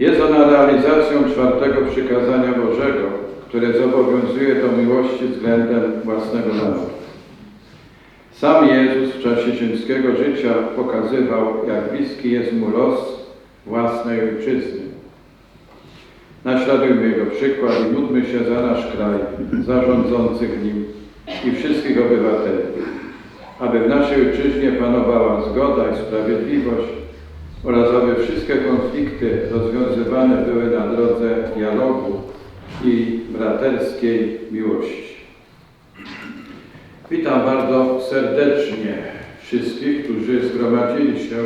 Jest ona realizacją czwartego przykazania Bożego, które zobowiązuje do miłości względem własnego narodu. Sam Jezus w czasie ziemskiego życia pokazywał, jak bliski jest mu los własnej ojczyzny. Naśladujmy Jego przykład i módlmy się za nasz kraj, za rządzących nim i wszystkich obywateli, aby w naszej ojczyźnie panowała zgoda i sprawiedliwość oraz aby wszystkie konflikty rozwiązywane były na drodze dialogu i braterskiej miłości. Witam bardzo serdecznie wszystkich, którzy zgromadzili się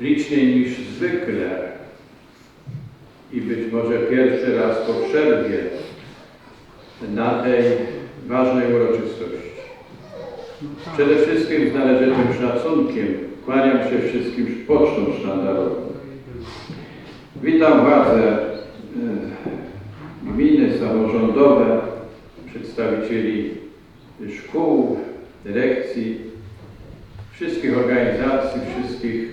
liczniej niż zwykle i być może pierwszy raz po przerwie na tej ważnej uroczystości. Przede wszystkim z należytym szacunkiem kłaniam się wszystkim pocztom sztandarowym. Witam władze e, gminy, samorządowe, przedstawicieli szkół, dyrekcji, wszystkich organizacji, wszystkich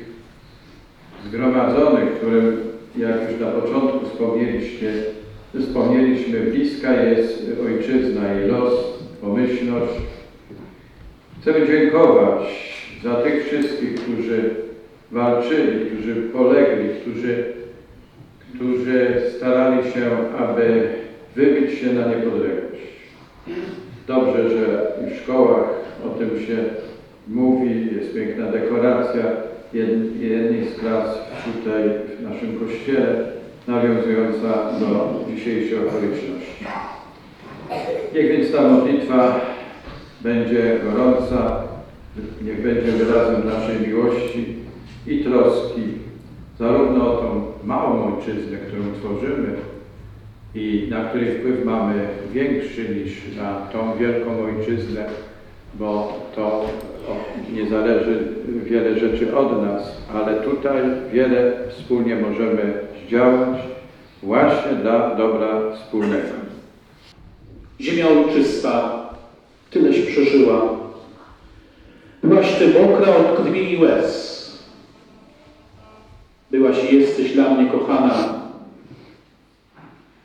zgromadzonych, którym, jak już na początku wspomnieliście, wspomnieliśmy, bliska jest ojczyzna, jej los, pomyślność. Chcemy dziękować za tych wszystkich, którzy walczyli, którzy polegli, którzy, którzy starali się, aby wybić się na niepodległość. Dobrze, że w szkołach o tym się mówi, jest piękna dekoracja jed- jednej z klas tutaj w naszym kościele, nawiązująca do dzisiejszej okoliczności. Niech więc ta modlitwa będzie gorąca, niech będzie wyrazem naszej miłości i troski zarówno o tą małą ojczyznę, którą tworzymy i na której wpływ mamy większy niż na tą wielką ojczyznę, bo to nie zależy wiele rzeczy od nas, ale tutaj wiele wspólnie możemy zdziałać właśnie dla dobra wspólnego. Ziemia ojczysta, tyleś przeżyła. Byłaś ty mokra od krwi i łez. Byłaś i jesteś dla mnie kochana.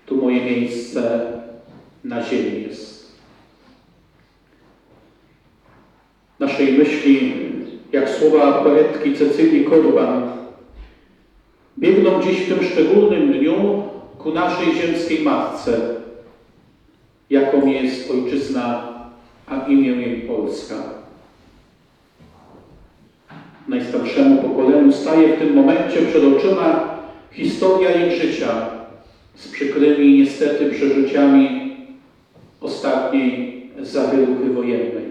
Tu moje miejsce na ziemi jest. Naszej myśli, jak słowa poetki Cecylii Korban, biegną dziś w tym szczególnym dniu ku naszej ziemskiej matce, jaką jest ojczyzna, a imię jej Polska. Najstarszemu pokoleniu staje w tym momencie przed oczyma historia jej życia z przykrymi niestety przeżyciami ostatniej zawieruchy wojennej.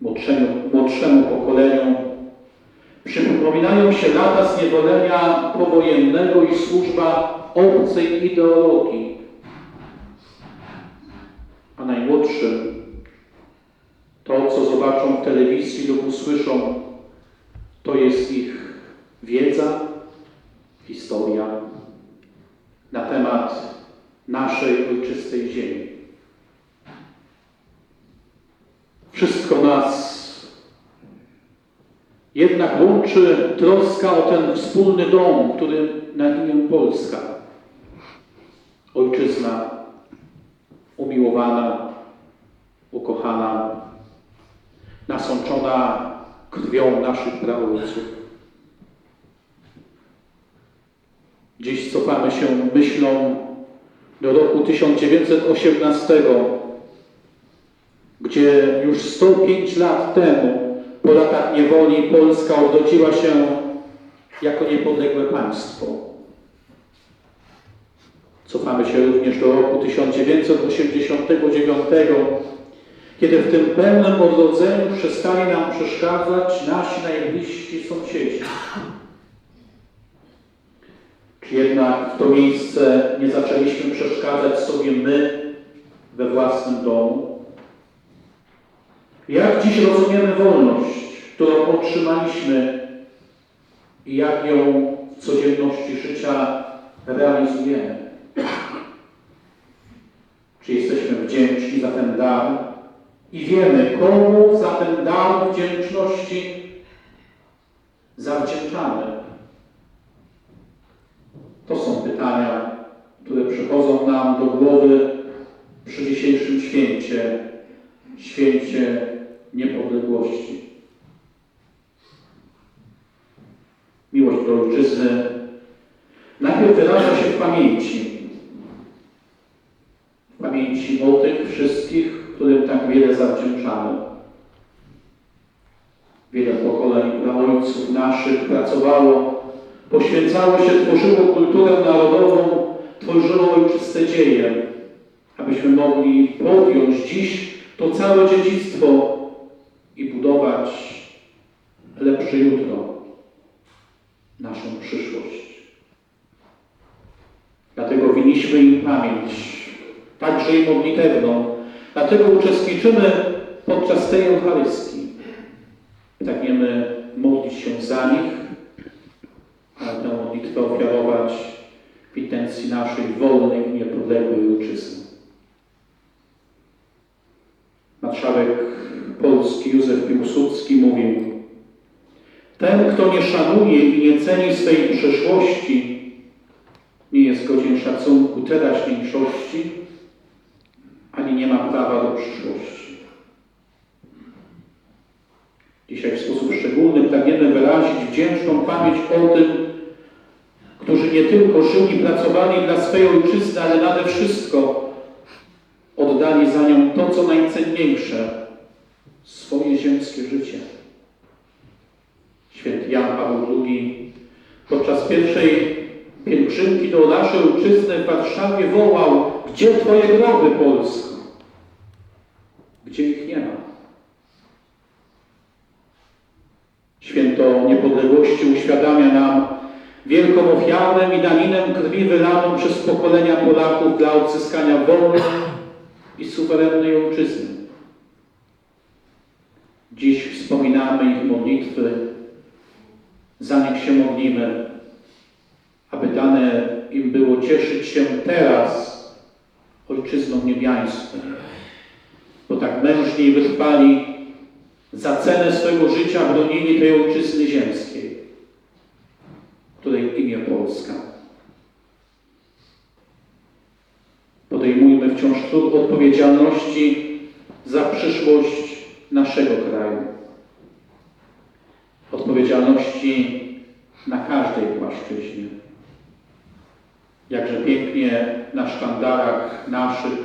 Młodszemu, młodszemu pokoleniu przypominają się lata zniewolenia powojennego i służba obcej ideologii, a najmłodszym to, co zobaczą w telewizji lub usłyszą, to jest ich wiedza, historia na temat naszej ojczystej ziemi. Wszystko nas jednak łączy troska o ten wspólny dom, który na imię Polska. Ojczyzna umiłowana, ukochana, nasączona krwią naszych praojców. Dziś cofamy się myślą do roku 1918, gdzie już 105 lat temu, po latach niewoli, Polska odrodziła się jako niepodległe państwo. Cofamy się również do roku 1989, kiedy w tym pełnym odrodzeniu przestali nam przeszkadzać nasi najbliżsi sąsiedzi. Czy jednak w to miejsce nie zaczęliśmy przeszkadzać sobie my we własnym domu? Jak dziś rozumiemy wolność, którą otrzymaliśmy i jak ją w codzienności życia realizujemy? Czy jesteśmy wdzięczni za ten dar, i wiemy, komu za ten dar wdzięczności zawdzięczamy. To są pytania, które przychodzą nam do głowy przy dzisiejszym święcie, święcie niepodległości. Miłość do ojczyzny najpierw wyraża się w pamięci. W pamięci o tych wszystkich, którym tak wiele zawdzięczamy. Wiele pokoleń ojców naszych pracowało, poświęcało się, tworzyło kulturę narodową, tworzyło ojczyste dzieje, abyśmy mogli podjąć dziś to całe dziedzictwo i budować lepsze jutro, naszą przyszłość. Dlatego winniśmy im pamięć, także i modlitewną. Dlatego uczestniczymy podczas tej Eucharystii. Pragniemy modlić się za nich, ale tę modlitwę ofiarować w intencji naszej wolnej i niepodległej ojczyzny. Marszałek Polski Józef Piłsudski mówił Ten, kto nie szanuje i nie ceni swej przeszłości, nie jest godzien szacunku teraźniejszości, ani nie ma prawa do przyszłości. Dzisiaj w sposób szczególny pragniemy wyrazić wdzięczną pamięć o tym, którzy nie tylko żyli pracowali dla swej ojczyzny, ale nade wszystko oddali za nią to, co najcenniejsze swoje ziemskie życie. Święty Jan Paweł II podczas pierwszej pielgrzymki do naszej ojczyzny w Warszawie wołał: Gdzie Twoje groby, Polsko? Gdzie ich nie ma? Święto Niepodległości uświadamia nam wielką ofiarę i daninę krwi wylaną przez pokolenia Polaków dla odzyskania wolnej i suwerennej ojczyzny. Dziś wspominamy ich modlitwy, za nich się modlimy, aby dane im było cieszyć się teraz ojczyzną niebiańską, bo tak mężnie i wytrwali za cenę swego życia bronili tej ojczyzny ziemskiej, której imię Polska. Podejmujmy wciąż trud odpowiedzialności za przyszłość naszego kraju. Odpowiedzialności na każdej płaszczyźnie. Jakże pięknie na sztandarach naszych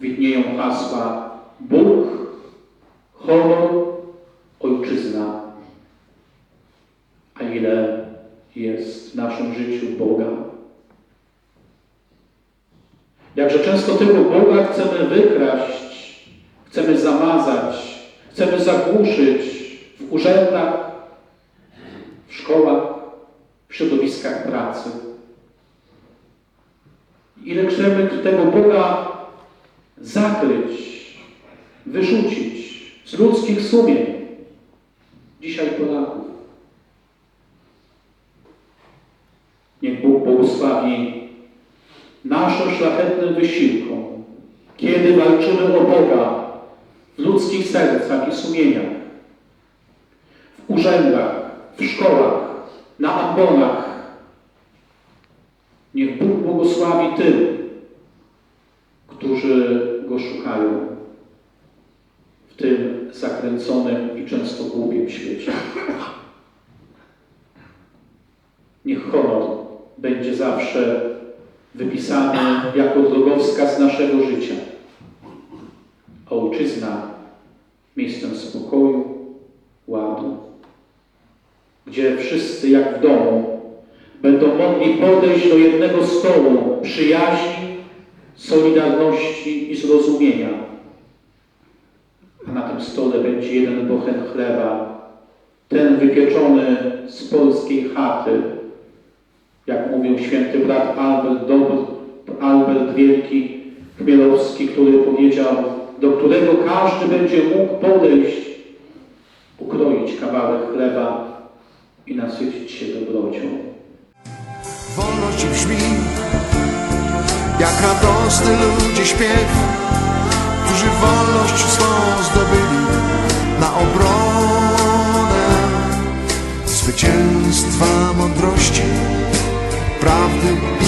widnieją hasła Bóg, honor, ojczyzna. A ile jest w naszym życiu Boga? Jakże często tego Boga chcemy wykraść, chcemy zamazać, chcemy zagłuszyć w urzędach, w szkołach, w środowiskach pracy. Ile chcemy tego Boga zakryć, wyrzucić z ludzkich sumień dzisiaj Polaków. Niech Bóg błogosławi naszym szlachetnym wysiłkom, kiedy walczymy o Boga w ludzkich sercach i sumieniach, w urzędach, w szkołach, na ambonach. Niech Bóg błogosławi tym, którzy Go szukają tym zakręconym i często głupim świecie. Niech honor będzie zawsze wypisany jako drogowskaz naszego życia, a ojczyzna miejscem spokoju, ładu, gdzie wszyscy jak w domu będą mogli podejść do jednego stołu przyjaźni, solidarności i zrozumienia. Stole będzie jeden bochen chleba, ten wypieczony z polskiej chaty, jak mówił święty brat Albert, Dobr, Albert Wielki Chmielowski, który powiedział, do którego każdy będzie mógł podejść, ukroić kawałek chleba i nasycić się dobrocią. Wolność brzmi jak radosny ludzi śpiew którzy wolność swą you.